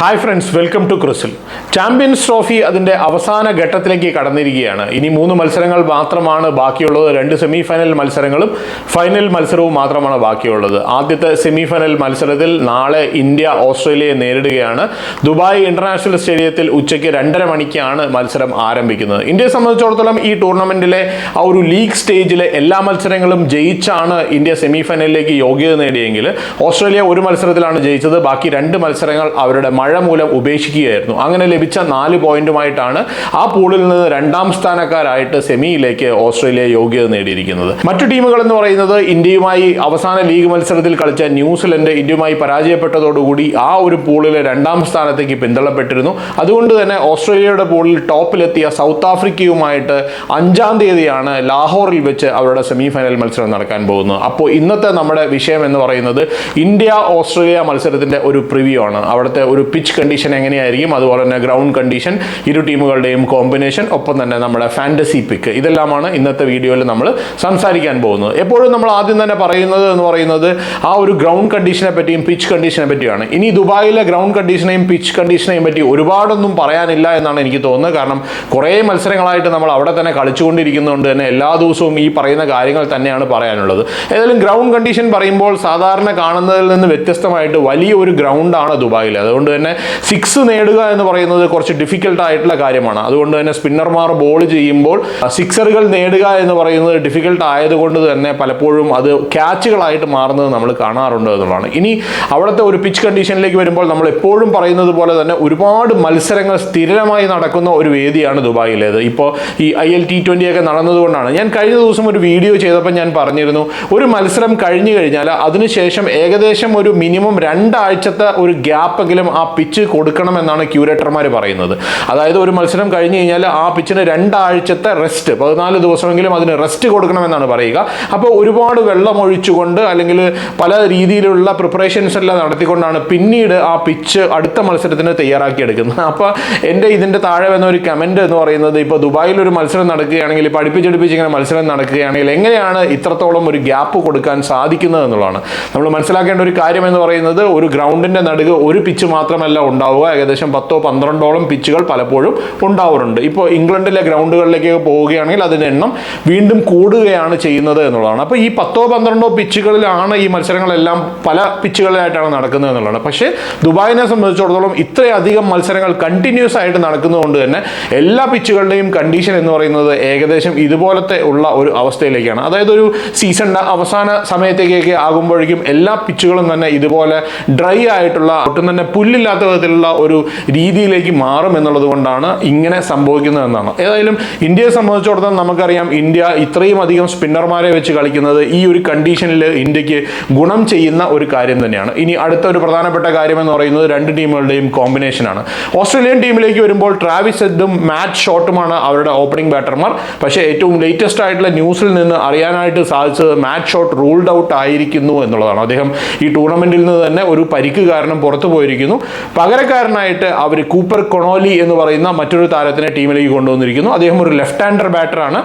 Hi friends welcome to ക്രിസിൽ champions Trophy അതിന്റെ അവസാന ഘട്ടത്തിലേക്ക് കടന്നിരിക്കുകയാണ്. ഇനി മൂന്ന് മത്സരങ്ങൾ മാത്രമാണ് ബാക്കിയുള്ളത്. രണ്ട് സെമി ഫൈനൽ മത്സരങ്ങളും ഫൈനൽ മത്സരവും മാത്രമാണ് ബാക്കിയുള്ളത്. ആദ്യത്തെ സെമി ഫൈനൽ മത്സരത്തിൽ നാളെ ഇന്ത്യ ഓസ്ട്രേലിയയെ നേരിടുകയാണ്. ദുബായ് ഇന്റർനാഷണൽ സ്റ്റേഡിയത്തിൽ ഉച്ചയ്ക്ക് രണ്ടര മണിക്കാണ് മത്സരം ആരംഭിക്കുന്നത്. ഇന്ത്യയെ സംബന്ധിച്ചിടത്തോളം ഈ ടൂർണമെന്റിലെ ആ ഒരു ലീഗ് സ്റ്റേജിലെ എല്ലാ മത്സരങ്ങളും ജയിച്ചാണ് ഇന്ത്യ സെമി ഫൈനലിലേക്ക് യോഗ്യത നേടിയെങ്കിൽ ഓസ്ട്രേലിയ ഒരു മത്സരത്തിലാണ് ജയിച്ചത്. ബാക്കി രണ്ട് മത്സരങ്ങൾ അവരുടെ മൂലം ഉപേക്ഷിക്കുകയായിരുന്നു. അങ്ങനെ ലഭിച്ച നാല് പോയിന്റുമായിട്ടാണ് ആ പൂളിൽ നിന്ന് രണ്ടാം സ്ഥാനക്കാരായിട്ട് സെമിയിലേക്ക് ഓസ്ട്രേലിയ യോഗ്യത നേടിയിരിക്കുന്നത്. മറ്റു ടീമുകൾ എന്ന് പറയുന്നത് ഇന്ത്യയുമായി അവസാന ലീഗ് മത്സരത്തിൽ കളിച്ച ന്യൂസിലൻഡ് ഇന്ത്യയുമായി പരാജയപ്പെട്ടതോടുകൂടി ആ ഒരു പൂളിലെ രണ്ടാം സ്ഥാനത്തേക്ക് പിന്തള്ളപ്പെട്ടിരുന്നു. അതുകൊണ്ട് തന്നെ ഓസ്ട്രേലിയയുടെ പൂളിൽ ടോപ്പിലെത്തിയ സൗത്ത് ആഫ്രിക്കയുമായിട്ട് അഞ്ചാം തീയതിയാണ് ലാഹോറിൽ വെച്ച് അവരുടെ സെമി ഫൈനൽ മത്സരം നടക്കാൻ പോകുന്നത്. അപ്പോൾ ഇന്നത്തെ നമ്മുടെ വിഷയം എന്ന് പറയുന്നത് ഇന്ത്യ ഓസ്ട്രേലിയ മത്സരത്തിന്റെ ഒരു പ്രിവ്യൂ ആണ്. അവിടുത്തെ ഒരു പിച്ച് കണ്ടീഷൻ എങ്ങനെയായിരിക്കും? അതുപോലെ തന്നെ ഗ്രൗണ്ട് കണ്ടീഷൻ ഇരു ടീമുകളുടെയും കോമ്പിനേഷൻ ഒപ്പം തന്നെ നമ്മുടെ ഫാന്റസി പിക്ക് ഇതെല്ലാമാണ് ഇന്നത്തെ വീഡിയോയിൽ നമ്മൾ സംസാരിക്കാൻ പോകുന്നത്. എപ്പോഴും നമ്മൾ ആദ്യം തന്നെ പറയുന്നത് എന്ന് പറയുന്നത് ആ ഒരു ഗ്രൗണ്ട് കണ്ടീഷനെ പറ്റിയും പിച്ച് കണ്ടീഷനെ പറ്റിയാണ് ഇനി ദുബായിലെ ഗ്രൗണ്ട് കണ്ടീഷനെയും പിച്ച് കണ്ടീഷനെയും പറ്റി ഒരുപാടൊന്നും പറയാനില്ല എന്നാണ് എനിക്ക് തോന്നുന്നത്. കാരണം കുറേ മത്സരങ്ങളായിട്ട് നമ്മൾ അവിടെ തന്നെ കളിച്ചുകൊണ്ടിരിക്കുന്നതുകൊണ്ട് തന്നെ എല്ലാ ദിവസവും ഈ പറയുന്ന കാര്യങ്ങൾ തന്നെയാണ് പറയാനുള്ളത്. ഏതായാലും ഗ്രൗണ്ട് കണ്ടീഷൻ പറയുമ്പോൾ സാധാരണ കാണുന്നതിൽ നിന്ന് വ്യത്യസ്തമായിട്ട് വലിയൊരു ഗ്രൗണ്ടാണ് ദുബായിൽ അതുകൊണ്ട് തന്നെ സിക്സ് നേടുക എന്ന് പറയുന്നത് കുറച്ച് ഡിഫിക്കൽട്ട് ആയിട്ടുള്ള കാര്യമാണ്. അതുകൊണ്ട് തന്നെ സ്പിന്നർമാർ ബോൾ ചെയ്യുമ്പോൾ സിക്സറുകൾ നേടുക എന്ന് പറയുന്നത് ഡിഫിക്കൽട്ട് ആയതുകൊണ്ട് തന്നെ പലപ്പോഴും അത് ക്യാച്ചുകളായിട്ട് മാറുന്നത് നമ്മൾ കാണാറുണ്ട് എന്നുള്ളതാണ്. ഇനി അവിടുത്തെ ഒരു പിച്ച് കണ്ടീഷനിലേക്ക് വരുമ്പോൾ നമ്മൾ എപ്പോഴും പറയുന്നത് പോലെ തന്നെ ഒരുപാട് മത്സരങ്ങൾ സ്ഥിരമായി നടക്കുന്ന ഒരു വേദിയാണ് ദുബായിലേത്. ഇപ്പോൾ ഈ ഐ എൽ ടി ട്വന്റി ഒക്കെ നടന്നതുകൊണ്ടാണ്. ഞാൻ കഴിഞ്ഞ ദിവസം ഒരു വീഡിയോ ചെയ്തപ്പോൾ ഞാൻ പറഞ്ഞിരുന്നു ഒരു മത്സരം കഴിഞ്ഞു കഴിഞ്ഞാൽ അതിനുശേഷം ഏകദേശം ഒരു മിനിമം രണ്ടാഴ്ചത്തെ ഒരു ഗ്യാപ്പെങ്കിലും ആ പിച്ച് കൊടുക്കണമെന്നാണ് ക്യൂരേറ്റർമാർ പറയുന്നത്. അതായത് ഒരു മത്സരം കഴിഞ്ഞ് കഴിഞ്ഞാൽ ആ പിച്ചിന് രണ്ടാഴ്ചത്തെ റെസ്റ്റ് പതിനാല് ദിവസമെങ്കിലും അതിന് റെസ്റ്റ് കൊടുക്കണമെന്നാണ് പറയുക. അപ്പോൾ ഒരുപാട് വെള്ളം ഒഴിച്ചുകൊണ്ട് അല്ലെങ്കിൽ പല രീതിയിലുള്ള പ്രിപ്പറേഷൻസ് എല്ലാം നടത്തിക്കൊണ്ടാണ് പിന്നീട് ആ പിച്ച് അടുത്ത മത്സരത്തിന് തയ്യാറാക്കിയെടുക്കുന്നത്. അപ്പോൾ എന്റെ ഇതിന്റെ താഴെ വന്ന ഒരു കമന്റ് എന്ന് പറയുന്നത് ഇപ്പോൾ ദുബായിൽ ഒരു മത്സരം നടക്കുകയാണെങ്കിൽ ഇപ്പോൾ അടുപ്പിച്ചടുപ്പിച്ച് ഇങ്ങനെ മത്സരം നടക്കുകയാണെങ്കിൽ എങ്ങനെയാണ് ഇത്രത്തോളം ഒരു ഗ്യാപ്പ് കൊടുക്കാൻ സാധിക്കുന്നത് എന്നുള്ളതാണ്. നമ്മൾ മനസ്സിലാക്കേണ്ട ഒരു കാര്യം എന്ന് പറയുന്നത് ഒരു ഗ്രൗണ്ടിന്റെ നടുക്ക് ഒരു പിച്ച് മാത്രമല്ല ഉണ്ടാവുക. ഏകദേശം പത്തോ പന്ത്രണ്ടോളം പിച്ചുകൾ പലപ്പോഴും ഉണ്ടാവാറുണ്ട്. ഇപ്പോൾ ഇംഗ്ലണ്ടിലെ ഗ്രൗണ്ടുകളിലേക്ക് പോവുകയാണെങ്കിൽ അതിന്റെ എണ്ണം വീണ്ടും കൂടുകയാണ് ചെയ്യുന്നത് എന്നുള്ളതാണ്. അപ്പോൾ ഈ പത്തോ പന്ത്രണ്ടോ പിച്ചുകളിലാണ് ഈ മത്സരങ്ങളെല്ലാം പല പിച്ചുകളിലായിട്ടാണ് നടക്കുന്നത് എന്നുള്ളതാണ്. പക്ഷേ ദുബായിനെ സംബന്ധിച്ചിടത്തോളം ഇത്രയധികം മത്സരങ്ങൾ കണ്ടിന്യൂസ് ആയിട്ട് നടക്കുന്നതുകൊണ്ട് തന്നെ എല്ലാ പിച്ചുകളുടെയും കണ്ടീഷൻ എന്ന് പറയുന്നത് ഏകദേശം ഇതുപോലത്തെ ഉള്ള ഒരു അവസ്ഥയിലേക്കാണ്. അതായത് ഒരു സീസണിന്റെ അവസാന സമയത്തേക്കൊക്കെ ആകുമ്പോഴേക്കും എല്ലാ പിച്ചുകളും തന്നെ ഇതുപോലെ ഡ്രൈ ആയിട്ടുള്ള ഒട്ടും തന്നെ പുല്ലില്ലാത്ത വിധത്തിലുള്ള ഒരു രീതിയിലേക്ക് മാറും എന്നുള്ളത് കൊണ്ടാണ് ഇങ്ങനെ സംഭവിക്കുന്നത് എന്നാണ്. ഏതായാലും ഇന്ത്യയെ സംബന്ധിച്ചിടത്തോളം നമുക്കറിയാം ഇന്ത്യ ഇത്രയും അധികം സ്പിന്നർമാരെ വെച്ച് കളിക്കുന്നത് ഈ ഒരു കണ്ടീഷനിൽ ഇന്ത്യയ്ക്ക് ഗുണം ചെയ്യുന്ന ഒരു കാര്യം തന്നെയാണ്. ഇനി അടുത്ത ഒരു പ്രധാനപ്പെട്ട കാര്യം എന്ന് പറയുന്നത് രണ്ട് ടീമുകളുടെയും കോമ്പിനേഷനാണ് ഓസ്ട്രേലിയൻ ടീമിലേക്ക് വരുമ്പോൾ ട്രാവിസ് ഹെഡും മാറ്റ് ഷോട്ടുമാണ് അവരുടെ ഓപ്പണിംഗ് ബാറ്റർമാർ പക്ഷേ ഏറ്റവും ലേറ്റസ്റ്റ് ആയിട്ടുള്ള ന്യൂസിൽ നിന്ന് അറിയാനായിട്ട് സാധിച്ചത് മാറ്റ് ഷോട്ട് റൂൾഡ് ഔട്ട് ആയിരിക്കുന്നു എന്നുള്ളതാണ്. അദ്ദേഹം ഈ ടൂർണമെന്റിൽ നിന്ന് തന്നെ ഒരു പരിക്ക് കാരണം പുറത്തു പോയിരിക്കുന്നു. പകരക്കാരനായിട്ട് അവർ കൂപ്പർ കൊണോലി എന്ന് പറയുന്ന മറ്റൊരു താരത്തിനെ ടീമിലേക്ക് കൊണ്ടുവന്നിരിക്കുന്നു. അദ്ദേഹം ഒരു ലെഫ്റ്റ് ഹാൻഡർ ബാറ്ററാണ്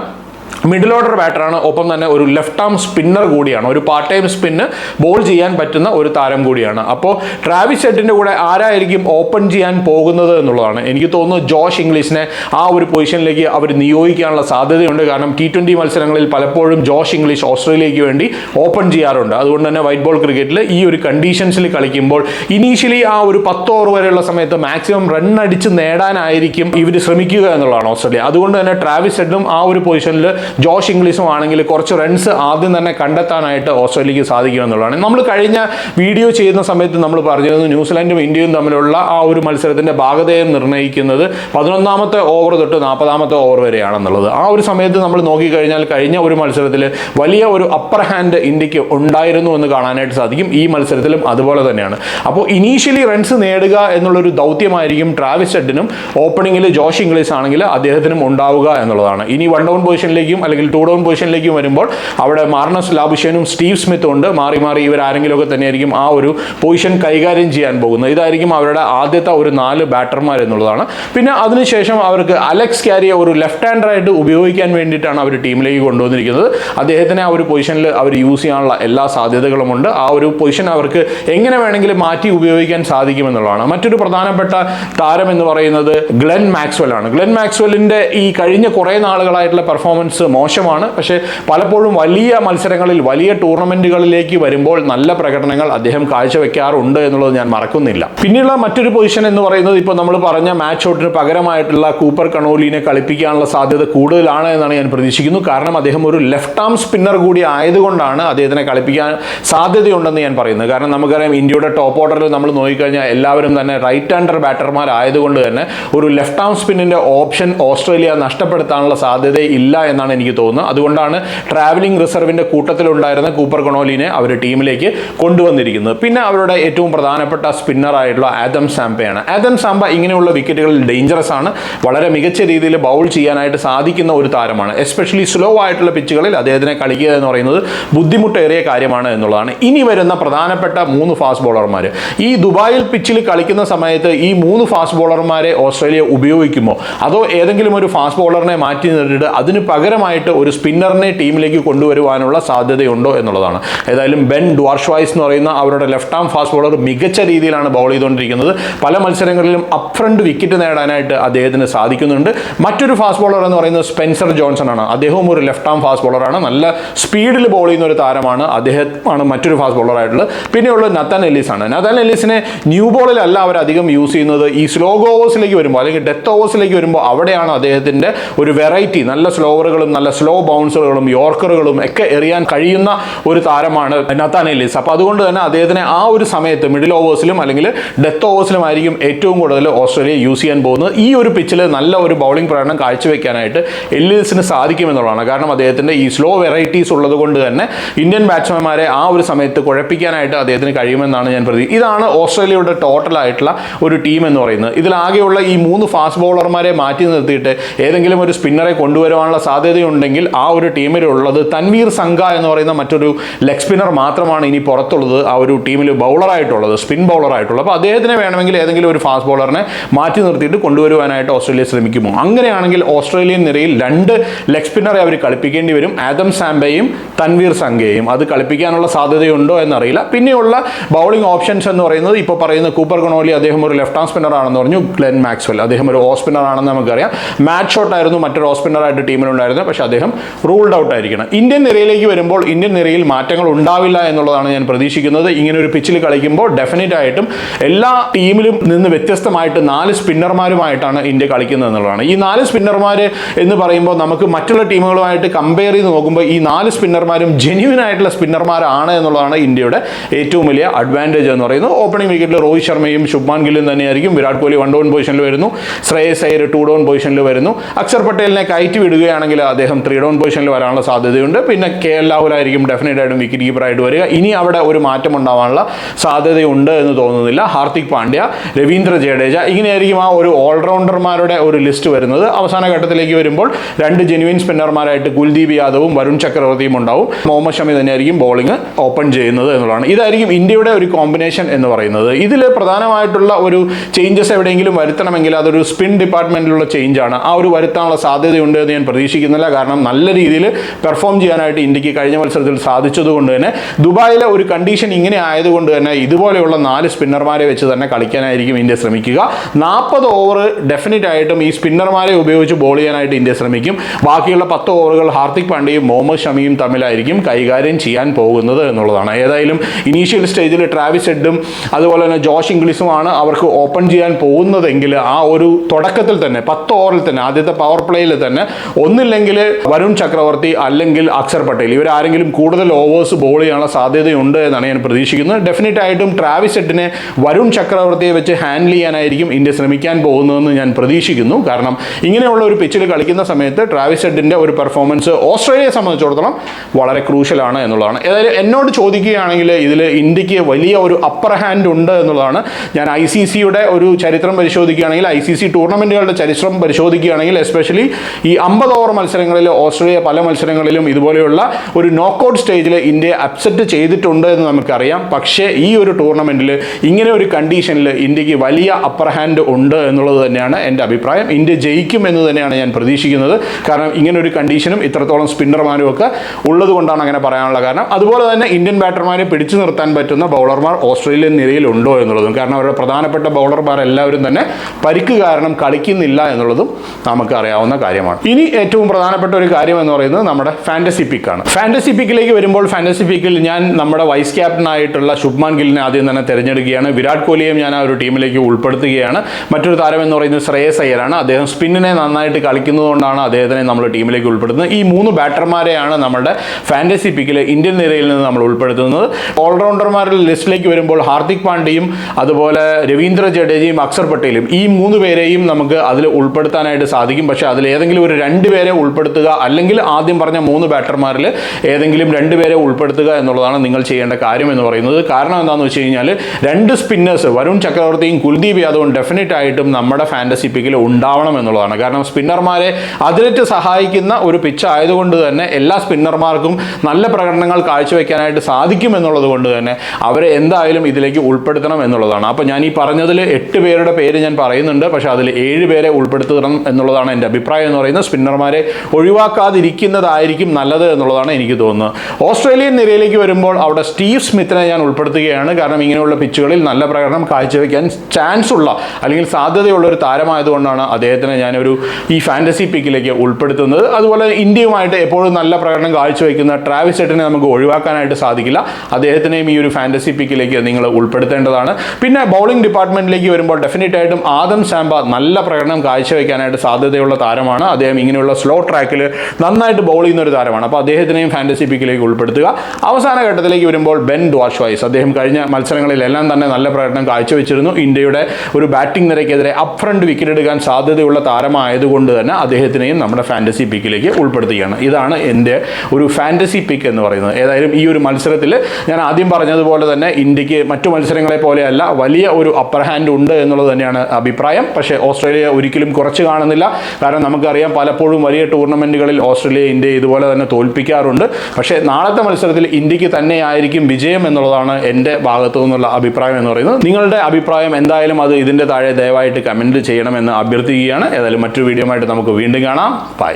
മിഡിൽ ഓർഡർ ബാറ്ററാണ് ഒപ്പം തന്നെ ഒരു ലെഫ്റ്റ് ആം സ്പിന്നർ കൂടിയാണ്. ഒരു പാർട്ട് ടൈം സ്പിന്ന് ബോൾ ചെയ്യാൻ പറ്റുന്ന ഒരു താരം കൂടിയാണ്. അപ്പോൾ ട്രാവിസ് ഷെഡിന്റെ കൂടെ ആരായിരിക്കും ഓപ്പൺ ചെയ്യാൻ പോകുന്നത് എന്നുള്ളതാണ്. എനിക്ക് തോന്നുന്നു ജോഷ് ഇംഗ്ലീഷിനെ ആ ഒരു പൊസിഷനിലേക്ക് അവർ നിയോഗിക്കാനുള്ള സാധ്യതയുണ്ട്. കാരണം ടി ട്വന്റി മത്സരങ്ങളിൽ പലപ്പോഴും ജോഷ് ഇംഗ്ലീഷ് ഓസ്ട്രേലിയയ്ക്ക് വേണ്ടി ഓപ്പൺ ചെയ്യാറുണ്ട്. അതുകൊണ്ട് തന്നെ വൈറ്റ് ബോൾ ക്രിക്കറ്റിൽ ഈ ഒരു കണ്ടീഷൻസിൽ കളിക്കുമ്പോൾ ഇനീഷ്യലി ആ ഒരു പത്ത് ഓവർ വരെയുള്ള സമയത്ത് മാക്സിമം റൺ അടിച്ച് നേടാനായിരിക്കും ഇവർ ശ്രമിക്കുക എന്നുള്ളതാണ് ഓസ്ട്രേലിയ അതുകൊണ്ട് തന്നെ ട്രാവിസ് ഷെഡും ആ ഒരു പൊസിഷനിൽ ജോഷ് ഇംഗ്ലീഷും ആണെങ്കിൽ കുറച്ച് റൺസ് ആദ്യം തന്നെ കണ്ടെത്താനായിട്ട് ഓസ്ട്രേലിയക്ക് സാധിക്കും എന്നുള്ളതാണ് നമ്മൾ കഴിഞ്ഞ വീഡിയോ ചെയ്യുന്ന സമയത്ത് നമ്മൾ പറഞ്ഞിരുന്നു ന്യൂസിലാൻഡും ഇന്ത്യയും തമ്മിലുള്ള ആ ഒരു മത്സരത്തിന്റെ ഭാഗതയെ നിർണയിക്കുന്നത് പതിനൊന്നാമത്തെ ഓവർ തൊട്ട് നാൽപ്പതാമത്തെ ഓവർ വരെയാണെന്നുള്ളത്. ആ ഒരു സമയത്ത് നമ്മൾ നോക്കിക്കഴിഞ്ഞാൽ കഴിഞ്ഞ ഒരു മത്സരത്തിൽ വലിയ ഒരു അപ്പർ ഹാൻഡ് ഇന്ത്യയ്ക്ക് ഉണ്ടായിരുന്നു എന്ന് കാണാനായിട്ട് സാധിക്കും. ഈ മത്സരത്തിലും അതുപോലെ തന്നെയാണ്. അപ്പോൾ ഇനീഷ്യലി റൺസ് നേടുക എന്നുള്ളൊരു ദൗത്യമായിരിക്കും ട്രാവിസ് ഹെഡിനും ഓപ്പണിങ്ങിൽ ജോഷ് ഇംഗ്ലീഷ് ആണെങ്കിൽ അദ്ദേഹത്തിനും ഉണ്ടാവുക എന്നുള്ളതാണ്. ഇനി വൺ ഡൗൺ പൊസിഷനിലേക്കും അല്ലെങ്കിൽ ടൂ ഡൗൺ പൊസിഷനിലേക്കും വരുമ്പോൾ അവിടെ മാർണസ് ലാബുഷേനും സ്റ്റീവ് സ്മിത്തും ഉണ്ട്. മാറി മാറി ഇവർ ആരെങ്കിലുമൊക്കെ തന്നെയായിരിക്കും ആ ഒരു പൊസിഷൻ കൈകാര്യം ചെയ്യാൻ പോകുന്നത്. ഇതായിരിക്കും അവരുടെ ആദ്യത്തെ ഒരു നാല് ബാറ്റർമാർ എന്നുള്ളതാണ്. പിന്നെ അതിനുശേഷം അവർക്ക് അലക്സ് ക്യാരിയെ ഒരു ലെഫ്റ്റ് ഹാൻഡറായിട്ട് ഉപയോഗിക്കാൻ വേണ്ടിയിട്ടാണ് അവർ ടീമിലേക്ക് കൊണ്ടുവന്നിരിക്കുന്നത്. അദ്ദേഹത്തിനെ ആ ഒരു പൊസിഷനിൽ അവർ യൂസ് ചെയ്യാനുള്ള എല്ലാ സാധ്യതകളുമുണ്ട് ആ ഒരു പൊസിഷൻ അവർക്ക് എങ്ങനെ വേണമെങ്കിലും മാറ്റി ഉപയോഗിക്കാൻ സാധിക്കുമെന്നുള്ളതാണ്. മറ്റൊരു പ്രധാനപ്പെട്ട താരം എന്ന് പറയുന്നത് ഗ്ലെൻ മാക്സ്വെൽ ആണ് ഗ്ലെൻ മാക്സ്വെല്ലിന്റെ ഈ കഴിഞ്ഞ കുറേ നാളുകളായിട്ടുള്ള പെർഫോമൻസ് മോശമാണ്. പക്ഷേ പലപ്പോഴും വലിയ മത്സരങ്ങളിൽ വലിയ ടൂർണമെന്റുകളിലേക്ക് വരുമ്പോൾ നല്ല പ്രകടനങ്ങൾ അദ്ദേഹം കാഴ്ചവെക്കാറുണ്ട് എന്നുള്ളത് ഞാൻ മറക്കുന്നില്ല. പിന്നെയുള്ള മറ്റൊരു പൊസിഷൻ എന്ന് പറയുന്നത് ഇപ്പോൾ നമ്മൾ പറഞ്ഞ മാച്ച് ഔട്ടിന് പകരമായിട്ടുള്ള കൂപ്പർ കണോലിനെ കളിപ്പിക്കാനുള്ള സാധ്യത കൂടുതലാണ് എന്നാണ് ഞാൻ പ്രതീക്ഷിക്കുന്നു. കാരണം അദ്ദേഹം ഒരു ലെഫ്റ്റ് ആം സ്പിന്നർ കൂടി ആയതുകൊണ്ടാണ് അദ്ദേഹത്തിനെ കളിപ്പിക്കാൻ സാധ്യതയുണ്ടെന്ന് ഞാൻ പറയുന്നത്. കാരണം നമുക്കറിയാം ഇന്ത്യയുടെ ടോപ്പ് ഓർഡറിൽ നമ്മൾ നോക്കിക്കഴിഞ്ഞാൽ എല്ലാവരും തന്നെ റൈറ്റ് ഹാൻഡർ ബാറ്റർമാരായതുകൊണ്ട് തന്നെ ഒരു ലെഫ്റ്റ് ആം സ്പിന്നിന്റെ ഓപ്ഷൻ ഓസ്ട്രേലിയ നഷ്ടപ്പെടുത്താനുള്ള സാധ്യത ഇല്ല എന്നാണ് തോന്നുന്നത്. അതുകൊണ്ടാണ് ട്രാവലിംഗ് റിസർവിന്റെ കൂട്ടത്തിലുണ്ടായിരുന്ന കൂപ്പർ കൊണോലിനെ അവർ ടീമിലേക്ക് കൊണ്ടുവന്നിരിക്കുന്നത്. പിന്നെ അവരുടെ ഏറ്റവും പ്രധാനപ്പെട്ട സ്പിന്നറായിട്ടുള്ള ആദം സാംപയാണ് ആദം സാംപ ഇങ്ങനെയുള്ള വിക്കറ്റുകളിൽ ഡേഞ്ചറസ് ആണ്. വളരെ മികച്ച രീതിയിൽ ബൗൾ ചെയ്യാനായിട്ട് സാധിക്കുന്ന ഒരു താരമാണ്. എസ്പെഷ്യലി സ്ലോ ആയിട്ടുള്ള പിച്ചുകളിൽ അദ്ദേഹത്തിനെ കളിക്കുക എന്ന് പറയുന്നത് ബുദ്ധിമുട്ടേറിയ കാര്യമാണ് എന്നുള്ളതാണ്. ഇനി വരുന്ന പ്രധാനപ്പെട്ട മൂന്ന് ഫാസ്റ്റ് ബോളർമാർ ഈ ദുബായിൽ പിച്ചിൽ കളിക്കുന്ന സമയത്ത് ഈ മൂന്ന് ഫാസ്റ്റ് ബോളർമാരെ ഓസ്ട്രേലിയ ഉപയോഗിക്കുമോ? അതോ ഏതെങ്കിലും ഒരു ഫാസ്റ്റ് ബോളറിനെ മാറ്റി നിർത്തിയിട്ട് അതിന് പകരമായിട്ട് ഒരു സ്പിന്നറിനെ ടീമിലേക്ക് കൊണ്ടുവരുവാനുള്ള സാധ്യതയുണ്ടോ എന്നുള്ളതാണ്. ഏതായാലും ബെൻ ഡ്വാർഷ്വൈസ് എന്ന് പറയുന്ന അവരുടെ ലെഫ്റ്റ് ആം ഫാസ്റ്റ് ബോളർ മികച്ച രീതിയിലാണ് ബൗൾ ചെയ്തുകൊണ്ടിരിക്കുന്നത്. പല മത്സരങ്ങളിലും അപ്രണ്ട് ഫ്രണ്ട് വിക്കറ്റ് നേടാനായിട്ട് അദ്ദേഹത്തിന് സാധിക്കുന്നുണ്ട്. മറ്റൊരു ഫാസ്റ്റ് ബോളർ എന്ന് പറയുന്നത് സ്പെൻസർ ജോൺസൺ ആണ്. അദ്ദേഹവും ഒരു ലെഫ്റ്റ് ആം ഫാസ്റ്റ് ബോളറാണ് നല്ല സ്പീഡിൽ ബോൾ ചെയ്യുന്ന ഒരു താരമാണ് അദ്ദേഹമാണ് മറ്റൊരു ഫാസ്റ്റ് ബോളർ ആയിട്ടുള്ളത്. പിന്നെയുള്ളത് നത്താൻ എല്ലീസ് ആണ്. നത്താൻ എല്ലീസിനെ ന്യൂ ബോളിലല്ല അവർ അധികം യൂസ് ചെയ്യുന്നത്. ഈ സ്ലോ ഓവേഴ്സിലേക്ക് വരുമ്പോൾ അല്ലെങ്കിൽ ഡെത്ത് ഓവേഴ്സിലേക്ക് വരുമ്പോൾ അവിടെയാണ് അദ്ദേഹത്തിന്റെ ഒരു വെറൈറ്റി നല്ല സ്ലോവറുകളും നല്ല സ്ലോ ബൗൺസറുകളും യോർക്കറുകളും ഒക്കെ എറിയാൻ കഴിയുന്ന ഒരു താരമാണ് നത്താൻ എല്ലീസ് അപ്പോൾ അതുകൊണ്ട് തന്നെ അദ്ദേഹത്തിനെ ആ ഒരു സമയത്ത് മിഡിൽ ഓവേഴ്സിലും അല്ലെങ്കിൽ ഡെത്ത് ഓവേഴ്സിലും ആയിരിക്കും ഏറ്റവും കൂടുതൽ ഓസ്ട്രേലിയ യൂസ് ചെയ്യാൻ പോകുന്നത്. ഈ ഒരു പിച്ചിൽ നല്ല ഒരു ബൗളിംഗ് പ്രകടനം കാഴ്ചവെക്കാനായിട്ട് എല്ലിസിന് സാധിക്കുമെന്നുള്ളതാണ്. കാരണം അദ്ദേഹത്തിന്റെ ഈ സ്ലോ വെറൈറ്റീസ് ഉള്ളത് കൊണ്ട് തന്നെ ഇന്ത്യൻ ബാറ്റ്സ്മാൻമാരെ ആ ഒരു സമയത്ത് കുഴപ്പിക്കാനായിട്ട് അദ്ദേഹത്തിന് കഴിയുമെന്നാണ് ഞാൻ പ്രതി ഇതാണ് ഓസ്ട്രേലിയയുടെ ടോട്ടലായിട്ടുള്ള ഒരു ടീം എന്ന് പറയുന്നത്. ഇതിലാകെയുള്ള ഈ മൂന്ന് ഫാസ്റ്റ് ബോളർമാരെ മാറ്റി നിർത്തിയിട്ട് ഏതെങ്കിലും ഒരു സ്പിന്നറെ കൊണ്ടുവരുവാനുള്ള സാധ്യതയുണ്ടെങ്കിൽ ആ ഒരു ടീമിലുള്ളത് തൻവീർ സംഘ എന്ന് പറയുന്ന മറ്റൊരു ലെഗ് സ്പിന്നർ മാത്രമാണ് ഇനി പുറത്തുള്ളത്. ആ ഒരു ടീമിൽ ബൗളറായിട്ടുള്ളത് സ്പിൻ ബൗളറായിട്ടുള്ളത് അപ്പോൾ അദ്ദേഹത്തിനെ വേണമെങ്കിൽ ഏതെങ്കിലും ഒരു ഫാസ്റ്റ് ബോളറിനെ മാറ്റി നിർത്തിയിട്ട് കൊണ്ടുവരുവാനായിട്ട് ഓസ്ട്രേലിയ ശ്രമിക്കുമോ? അങ്ങനെയാണെങ്കിൽ ഓസ്ട്രേലിയൻ നിരയിൽ രണ്ട് ലെഗ് സ്പിന്നറെ അവർ കളിപ്പിക്കേണ്ടി വരും. ആദം സാംബയും തൻവീർ സംഘയും. അത് കളിപ്പിക്കാനുള്ള സാധ്യതയുണ്ടോ എന്നറിയില്ല. പിന്നെയുള്ള ബൗളിംഗ് ഓപ്ഷൻസ് എന്ന് പറയുന്നത് ഇപ്പോൾ പറയുന്ന കൂപ്പർ ഗണോലി അദ്ദേഹം ഒരു ലെഫ്റ്റ് ആം സ്പിന്നർ ആണെന്ന് പറഞ്ഞു. ഗ്ലെൻ മാക്സ്വെൽ അദ്ദേഹം ഒരു ഓസ്പിന്നർ സ്പിന്നർ ആണെന്ന് നമുക്കറിയാം. മാച്ച് ഷോട്ടായിരുന്നു മറ്റൊരു ആയിട്ട് ടീമിലുണ്ടായിരുന്നത്. പക്ഷേ അദ്ദേഹം റൂൾഡ് ഔട്ട് ആയിരിക്കണം. ഇന്ത്യൻ നിരയിലേക്ക് വരുമ്പോൾ ഇന്ത്യൻ നിരയിൽ മാറ്റങ്ങൾ ഉണ്ടാവില്ല എന്നുള്ളതാണ് ഞാൻ പ്രതീക്ഷിക്കുന്നത്. ഇങ്ങനെ ഒരു പിച്ചിൽ കളിക്കുമ്പോൾ ഡെഫിനറ്റ് ആയിട്ടും എല്ലാ ടീമിലും നിന്ന് വ്യത്യസ്തമായിട്ട് നാല് സ്പിന്നർമാരുമായിട്ടാണ് ഇന്ത്യ കളിക്കുന്നത് എന്നുള്ളതാണ്. ഈ നാല് സ്പിന്നർമാർ എന്ന് പറയുമ്പോൾ നമുക്ക് മറ്റുള്ള ടീമുകളുമായിട്ട് കമ്പയർ ചെയ്ത് നോക്കുമ്പോൾ ഈ നാല് സ്പിന്നർമാരും ജെന്യുവിൻ ആയിട്ടുള്ള സ്പിന്നർമാരാണ് എന്നുള്ളതാണ് ഇന്ത്യയുടെ ഏറ്റവും വലിയ അഡ്വാന്റേജ് എന്ന് പറയുന്നത്. ഓപ്പണിംഗ് വിക്കറ്റിൽ രോഹിത് ശർമ്മയും ശുഭ്മാൻ ഗില്ലും തന്നെയായിരിക്കും. വിരാട് കോഹ്ലി വൺ ഡൗൺ പൊസിഷനിൽ വരുന്നു. ശ്രേയസ് അയ്യർ ടു ഡൗൺ പൊസിഷനിൽ വരുന്നു. അക്ഷർ പട്ടേലിനെ കയറ്റി വിടുകയാണെങ്കിൽ അദ്ദേഹം ത്രീ ഡൗൺ പൊസിഷനിൽ വരാനുള്ള സാധ്യതയുണ്ട്. പിന്നെ കെ എൽ രാഹുലായിരിക്കും ഡെഫിനറ്റ് ആയിട്ടും വിക്കറ്റ് കീപ്പറായിട്ട് വരിക. ഇനി അവിടെ ഒരു മാറ്റം ഉണ്ടാവാനുള്ള സാധ്യതയുണ്ട് എന്ന് തോന്നുന്നില്ല. ഹാർദിക് പാണ്ഡ്യ രവീന്ദ്ര ജഡേജ ഇങ്ങനെയായിരിക്കും ആ ഒരു ഓൾറൗണ്ടർമാരുടെ ഒരു ലിസ്റ്റ് വരുന്നത്. അവസാന ഘട്ടത്തിലേക്ക് വരുമ്പോൾ രണ്ട് ജെനുവിൻ സ്പിന്നർമാരായിട്ട് കുൽദീപ് യാദവും വരുൺ ചക്രവർത്തിയും ഉണ്ടാവും. മുഹമ്മദ് ഷമി തന്നെയായിരിക്കും ബോളിംഗ് ഓപ്പൺ ചെയ്യുന്നത് എന്നുള്ളതാണ്. ഇതായിരിക്കും ഇന്ത്യയുടെ ഒരു കോമ്പിനേഷൻ എന്ന് പറയുന്നത്. ഇതിൽ പ്രധാനമായിട്ടുള്ള ഒരു ചേഞ്ചസ് എവിടെയെങ്കിലും വരുത്തണമെങ്കിൽ അതൊരു സ്പിൻ ഡിപ്പാർട്ട്മെന്റിലുള്ള ചേഞ്ചാണ് ആ ഒരു വരുത്താനുള്ള സാധ്യതയുണ്ട് എന്ന് ഞാൻ പ്രതീക്ഷിക്കുന്നില്ല. കാരണം നല്ല രീതിയിൽ പെർഫോം ചെയ്യാനായിട്ട് ഇന്ത്യയ്ക്ക് കഴിഞ്ഞ മത്സരത്തിൽ സാധിച്ചതുകൊണ്ട് തന്നെ ദുബായിലെ ഒരു കണ്ടീഷൻ ഇങ്ങനെ ആയതുകൊണ്ട് തന്നെ ഇതുപോലെയുള്ള നാല് സ്പിന്നർമാരെ വെച്ച് തന്നെ കളിക്കാനായിരിക്കും ഇന്ത്യ ശ്രമിക്കുക. നാൽപ്പത് ഓവർ ഡെഫിനറ്റ് ആയിട്ടും ഈ സ്പിന്നർമാരെ ഉപയോഗിച്ച് ബോൾ ചെയ്യാനായിട്ട് ഇന്ത്യ ശ്രമിക്കും. ബാക്കിയുള്ള പത്ത് ഓവറുകൾ ഹാർദിക് പാണ്ഡ്യയും മുഹമ്മദ് ഷമിയും തമ്മിലായിരിക്കും കൈകാര്യം ചെയ്യാൻ പോകുന്നത് എന്നുള്ളതാണ്. ഏതായാലും ഇനീഷ്യൽ സ്റ്റേജിൽ ട്രാവിസ് ഹെഡും അതുപോലെ തന്നെ ജോഷ് ഇംഗ്ലീഷുമാണ് അവർക്ക് ഓപ്പൺ ചെയ്യാൻ പോകുന്നതെങ്കിൽ ആ ഒരു തുടക്കത്തിൽ തന്നെ പത്ത് ഓവറിൽ തന്നെ ആദ്യത്തെ പവർ പ്ലേയിൽ തന്നെ ഒന്നില്ലെങ്കിൽ വരുൺ ചക്രവർത്തി അല്ലെങ്കിൽ അക്ഷർ പട്ടേൽ ഇവരാരെങ്കിലും കൂടുതൽ ഓവേഴ്സ് ബോൾ ചെയ്യാനുള്ള സാധ്യതയുണ്ട് എന്നാണ് ഞാൻ പ്രതീക്ഷിക്കുന്നത്. ഡെഫിനറ്റ് ആയിട്ടും ട്രാവിസ് സെറ്റിനെ വരുൺ ചക്രവർത്തിയെ വെച്ച് ഹാൻഡിൽ ചെയ്യാനായിരിക്കും ഇന്ത്യ ശ്രമിക്കാൻ പോകുന്നതെന്ന് ഞാൻ പ്രതീക്ഷിക്കുന്നു. കാരണം ഇങ്ങനെയുള്ള ഒരു പിച്ചിൽ കളിക്കുന്ന സമയത്ത് ട്രാവിസ് സെറ്റിന്റെ ഒരു പെർഫോമൻസ് ഓസ്ട്രേലിയയെ സംബന്ധിച്ചിടത്തോളം വളരെ ക്രൂഷ്യലാണ് എന്നുള്ളതാണ്. ഏതായാലും എന്നോട് ചോദിക്കുകയാണെങ്കിൽ ഇതിൽ ഇന്ത്യയ്ക്ക് വലിയ ഒരു അപ്പർ ഹാൻഡ് ഉണ്ട് എന്നുള്ളതാണ്. ഞാൻ ഐ സി സിയുടെ ഒരു ചരിത്രം പരിശോധിക്കുകയാണെങ്കിൽ ഐ സി സി ടൂർണമെന്റുകളുടെ ചരിത്രം പരിശോധിക്കുകയാണെങ്കിൽ എസ്പെഷ്യലി ഈ അമ്പത് ഓവർ മത്സരങ്ങൾ മത്സരങ്ങളിൽ ഓസ്ട്രേലിയ പല മത്സരങ്ങളിലും ഇതുപോലെയുള്ള ഒരു നോക്കൗട്ട് സ്റ്റേജിൽ ഇന്ത്യ അപ്സെറ്റ് ചെയ്തിട്ടുണ്ട് എന്ന് നമുക്കറിയാം. പക്ഷേ ഈ ഒരു ടൂർണമെന്റിൽ ഇങ്ങനെ ഒരു കണ്ടീഷനിൽ ഇന്ത്യയ്ക്ക് വലിയ അപ്പർ ഹാൻഡ് ഉണ്ട് എന്നുള്ളത് തന്നെയാണ് എന്റെ അഭിപ്രായം. ഇന്ത്യ ജയിക്കും എന്ന് തന്നെയാണ് ഞാൻ പ്രതീക്ഷിക്കുന്നത്. കാരണം ഇങ്ങനെ ഒരു കണ്ടീഷനും ഇത്രത്തോളം സ്പിന്നർമാരും ഒക്കെ ഉള്ളതുകൊണ്ടാണ് അങ്ങനെ പറയാനുള്ള കാരണം. അതുപോലെ തന്നെ ഇന്ത്യൻ ബാറ്റർമാരെ പിടിച്ചു നിർത്താൻ പറ്റുന്ന ബൗളർമാർ ഓസ്ട്രേലിയൻ നിരയിൽ ഉണ്ടോ എന്നുള്ളതും കാരണം അവരുടെ പ്രധാനപ്പെട്ട ബൗളർമാർ എല്ലാവരും തന്നെ പരിക്ക് കാരണം കളിക്കുന്നില്ല എന്നുള്ളതും നമുക്ക് അറിയാവുന്ന കാര്യമാണ്. ഇനി ഏറ്റവും പ്രധാനപ്പെട്ട ഒരു കാര്യം എന്ന് പറയുന്നത് നമ്മുടെ ഫാന്റസി പിക്കാണ് ഫാന്റസി പിക്കിലേക്ക് വരുമ്പോൾ ഫാന്റസി പിക്കിൽ ഞാൻ നമ്മുടെ വൈസ് ക്യാപ്റ്റൻ ആയിട്ടുള്ള ശുഭ്മാൻ ഗില്ലിനെ ആദ്യം തന്നെ തിരഞ്ഞെടുക്കുകയാണ്. വിരാട് കോഹ്ലിയെയും ഞാൻ ആ ഒരു ടീമിലേക്ക് ഉൾപ്പെടുത്തുകയാണ്. മറ്റൊരു താരം എന്ന് പറയുന്നത് ശ്രേയസ് അയ്യരാണ്. അദ്ദേഹം സ്പിന്നിനെ നന്നായിട്ട് കളിക്കുന്നതുകൊണ്ടാണ് അദ്ദേഹത്തിനെ നമ്മൾ ടീമിലേക്ക് ഉൾപ്പെടുത്തുന്നത്. ഈ മൂന്ന് ബാറ്റർമാരെയാണ് നമ്മുടെ ഫാന്റസി പിക്കിൽ ഇന്ത്യൻ നിരയിൽ നിന്ന് നമ്മൾ ഉൾപ്പെടുത്തുന്നത്. ഓൾറൗണ്ടർമാരുടെ ലിസ്റ്റിലേക്ക് വരുമ്പോൾ ഹാർദിക് പാണ്ഡ്യയും അതുപോലെ രവീന്ദ്ര ജഡേജയും അക്സർ പട്ടേലും ഈ മൂന്ന് പേരെയും നമുക്ക് അതിൽ ഉൾപ്പെടുത്താനായിട്ട് സാധിക്കും. പക്ഷേ അതിൽ ഏതെങ്കിലും ഒരു രണ്ട് പേരെ ഉൾപ്പെടുത്തുക അല്ലെങ്കിൽ ആദ്യം പറഞ്ഞ മൂന്ന് ബാറ്റർമാരിൽ ഏതെങ്കിലും രണ്ട് പേരെ ഉൾപ്പെടുത്തുക എന്നുള്ളതാണ് നിങ്ങൾ ചെയ്യേണ്ട കാര്യം എന്ന് പറയുന്നത്. കാരണം എന്താണെന്ന് വെച്ച് കഴിഞ്ഞാൽ രണ്ട് സ്പിന്നേഴ്സ് വരുൺ ചക്രവർത്തിയും കുൽദീപ് യാദവും ഡെഫിനറ്റ് ആയിട്ടും നമ്മുടെ ഫാന്റസി പിക്കിൽ ഉണ്ടാവണം എന്നുള്ളതാണ്. കാരണം സ്പിന്നർമാരെ അതിലേറ്റ് സഹായിക്കുന്ന ഒരു പിച്ച് ആയതുകൊണ്ട് തന്നെ എല്ലാ സ്പിന്നർമാർക്കും നല്ല പ്രകടനങ്ങൾ കാഴ്ചവെക്കാനായിട്ട് സാധിക്കും എന്നുള്ളത് കൊണ്ട് തന്നെ അവരെ എന്തായാലും ഇതിലേക്ക് ഉൾപ്പെടുത്തണം എന്നുള്ളതാണ്. അപ്പോൾ ഞാൻ ഈ പറഞ്ഞതിൽ എട്ട് പേരുടെ പേര് ഞാൻ പറയുന്നുണ്ട്. പക്ഷേ അതിൽ ഏഴ് പേരെ ഉൾപ്പെടുത്തണം എന്നുള്ളതാണ് എന്റെ അഭിപ്രായം എന്ന് പറയുന്നത്. സ്പിന്നർമാരെ ഒഴിവാക്കാതിരിക്കുന്നതായിരിക്കും നല്ലത് എന്നുള്ളതാണ് എനിക്ക് തോന്നുന്നത്. ഓസ്ട്രേലിയൻ നിരയിലേക്ക് വരുമ്പോൾ അവിടെ സ്റ്റീവ് സ്മിത്തിനെ ഞാൻ ഉൾപ്പെടുത്തുകയാണ്. കാരണം ഇങ്ങനെയുള്ള പിച്ചുകളിൽ നല്ല പ്രകടനം കാഴ്ചവെക്കാൻ ചാൻസ് ഉള്ള അല്ലെങ്കിൽ സാധ്യതയുള്ള ഒരു താരമായതുകൊണ്ടാണ് അദ്ദേഹത്തിനെ ഞാനൊരു ഈ ഫാന്റസി പിക്കിലേക്ക് ഉൾപ്പെടുത്തുന്നത്. അതുപോലെ ഇന്ത്യയുമായിട്ട് എപ്പോഴും നല്ല പ്രകടനം കാഴ്ചവെക്കുന്ന ട്രാവിസ് ഷെട്ടിനെ നമുക്ക് ഒഴിവാക്കാനായിട്ട് സാധിക്കില്ല. അദ്ദേഹത്തിനെയും ഈ ഒരു ഫാന്റസി പിക്കിലേക്ക് നിങ്ങൾ ഉൾപ്പെടുത്തേണ്ടതാണ്. പിന്നെ ബൗളിംഗ് ഡിപ്പാർട്ട്മെന്റിലേക്ക് വരുമ്പോൾ ഡെഫിനറ്റ് ആയിട്ടും ആദം സാമ്പ നല്ല പ്രകടനം കാഴ്ചവെക്കാനായിട്ട് സാധ്യതയുള്ള താരമാണ്. അദ്ദേഹം ഇങ്ങനെയുള്ള സ്ലോ ട്രാക്കിൽ നന്നായിട്ട് ബൗൾ ചെയ്യുന്ന ഒരു താരമാണ്. അപ്പോൾ അദ്ദേഹത്തിനെയും ഫാന്റസി പിക്കിലേക്ക് ഉൾപ്പെടുത്തുക. അവസാന ഘട്ടത്തിലേക്ക് വരുമ്പോൾ ബെൻ ഡ്വാഷ്വൈസ് അദ്ദേഹം കഴിഞ്ഞ മത്സരങ്ങളിലെല്ലാം തന്നെ നല്ല പ്രകടനം കാഴ്ചവെച്ചിരുന്നു. ഇന്ത്യയുടെ ഒരു ബാറ്റിംഗ് നിരക്കെതിരെ അപ് ഫ്രണ്ട് വിക്കറ്റ് എടുക്കാൻ സാധ്യതയുള്ള താരമായതുകൊണ്ട് തന്നെ അദ്ദേഹത്തിനെയും നമ്മുടെ ഫാന്റസി പിക്കിലേക്ക് ഉൾപ്പെടുത്തുകയാണ്. ഇതാണ് എന്റെ ഒരു ഫാന്റസി പിക്ക് എന്ന് പറയുന്നത്. ഏതായാലും ഈ ഒരു മത്സരത്തിൽ ഞാൻ ആദ്യം പറഞ്ഞതുപോലെ തന്നെ ഇന്ത്യയ്ക്ക് മറ്റു മത്സരങ്ങളെ പോലെയല്ല വലിയ ഒരു അപ്പർ ഹാൻഡ് ഉണ്ട് എന്നുള്ളത് തന്നെയാണ് അഭിപ്രായം. പക്ഷേ ഓസ്ട്രേലിയ ഒരിക്കലും കുറച്ച് കാണുന്നില്ല. കാരണം നമുക്കറിയാം പലപ്പോഴും വലിയ ടൂർണമെന്റുകളിൽ ഓസ്ട്രേലിയ ഇന്ത്യയെ ഇതുപോലെ തന്നെ തോൽപ്പിക്കാറുണ്ട്. പക്ഷേ നാളത്തെ മത്സരത്തിൽ ഇന്ത്യയ്ക്ക് തന്നെയായിരിക്കും വിജയം എന്നുള്ളതാണ് എന്റെ ഭാഗത്തു നിന്നുള്ള അഭിപ്രായം എന്ന് പറയുന്നത്. നിങ്ങളുടെ അഭിപ്രായം എന്തായാലും അത് ഇതിന്റെ താഴെ ദയവായിട്ട് കമന്റ് ചെയ്യണമെന്ന് അഭ്യർത്ഥിക്കുകയാണ്. ഏതായാലും മറ്റൊരു വീഡിയോ ആയിട്ട് നമുക്ക് വീണ്ടും കാണാം. ബൈ.